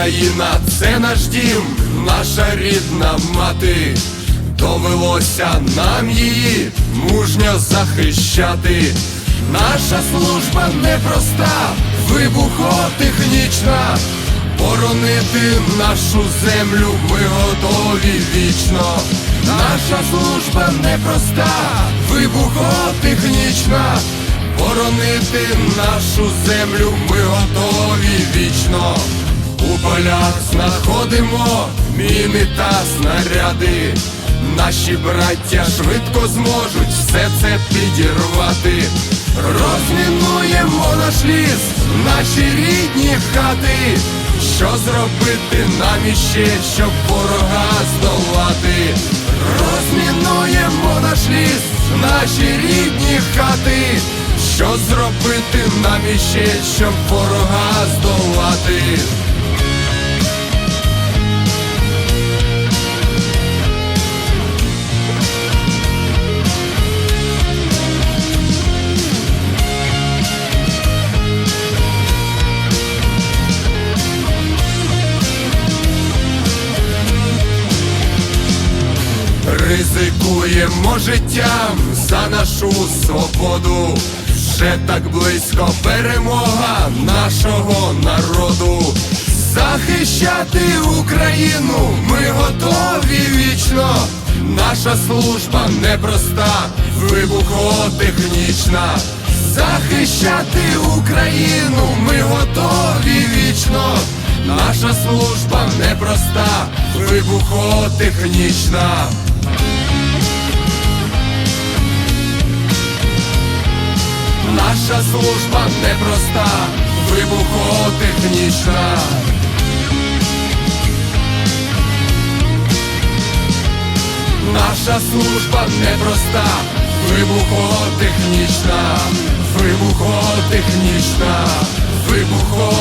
Україна це наш дім, наша рідна мати. Довелося нам її мужньо захищати. Наша служба непроста, вибухотехнічна. Боронити нашу землю ми готові вічно. Наша служба непроста, вибухотехнічна. Боронити нашу землю ми готові вічно. Полях знаходимо міни та снаряди. Наші браття швидко зможуть все це підірвати. Розмінуємо наш ліс, наші рідні хати. Що зробити нам іще, щоб ворога здолати? Розмінуємо наш ліс, наші рідні хати. Що зробити нам іще, щоб ворога здолати? Ризикуємо життям за нашу свободу. Вже так близько перемога нашого народу. Захищати Україну ми готові вічно. Наша служба непроста, вибухотехнічна. Захищати Україну ми готові вічно. Наша служба непроста, вибухотехнічна. Наша служба непроста, вибухотехнічна. Наша служба непроста, вибухотехнічна, вибухотехнічна, вибухотехнічна.